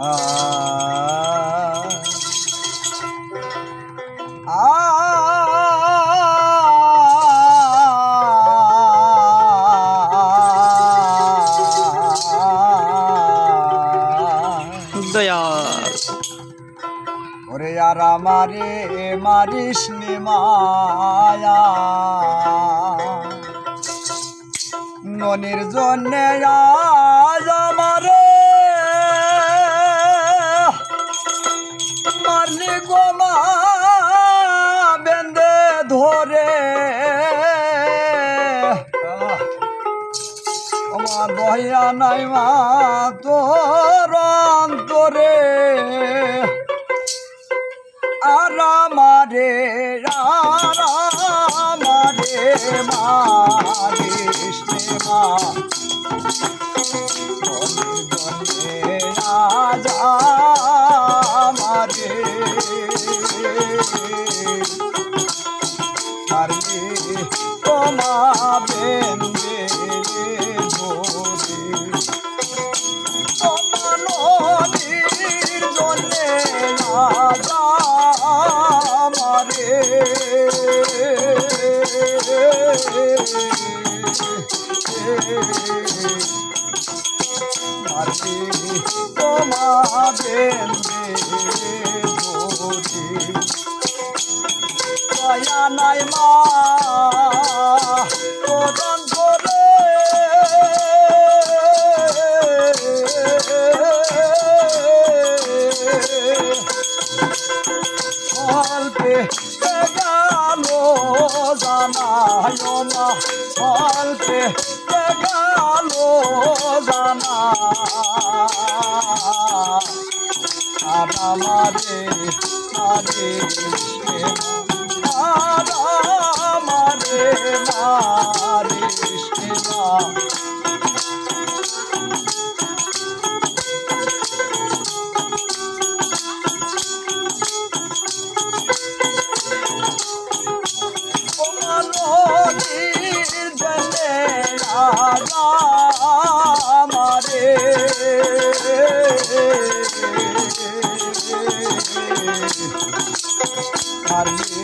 দয়াল মারিস মায়া ননির জন্যে তোর অন্তরে আর আমারে আমারে মারিস নে মা। তোমাদের অল্পে গেল জানা। আর আমারে আরে আর আমারে মারিস না আরে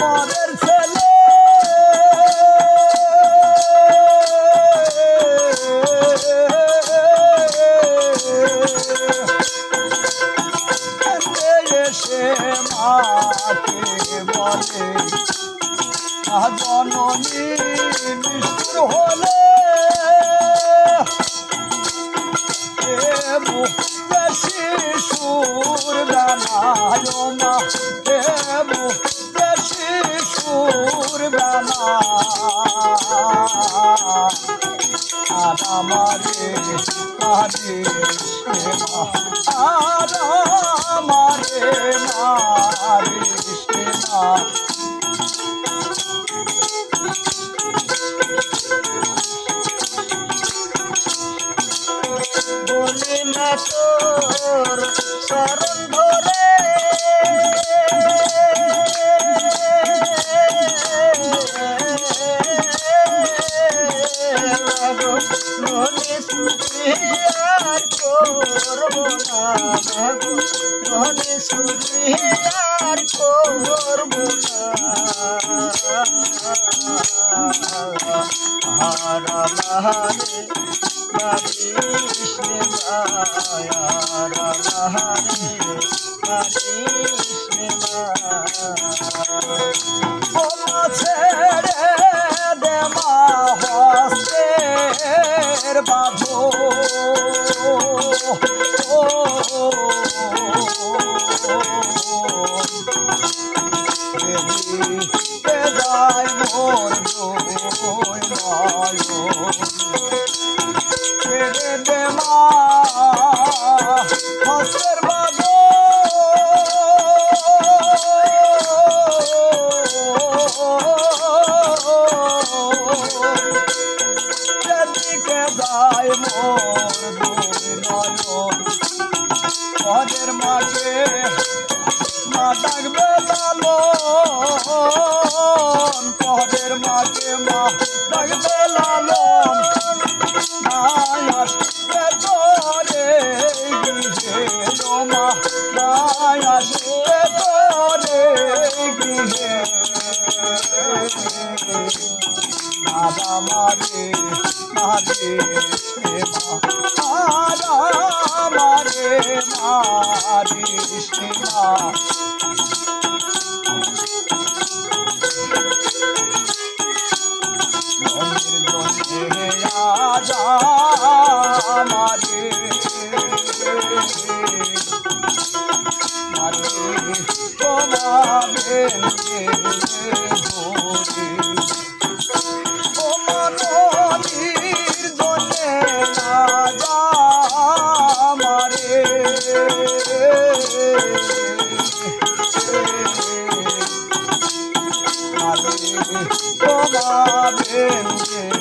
পরের ছেলে। এসে মাকে বলে জননী নিষ্ঠুর হলে শিশুর বেলায় মা আর আমারে আরে সেবা আর আমারে মারে থাকো রহে সুরে আর করব আর আমারে কৃষ্ণ মায়া আর আমারে দেমা হস্তের বাধ হস্তের বাঁধো যেদিকে যায় মোর দুই নয়ন মারে মারে মারা মারে মা মনের I've been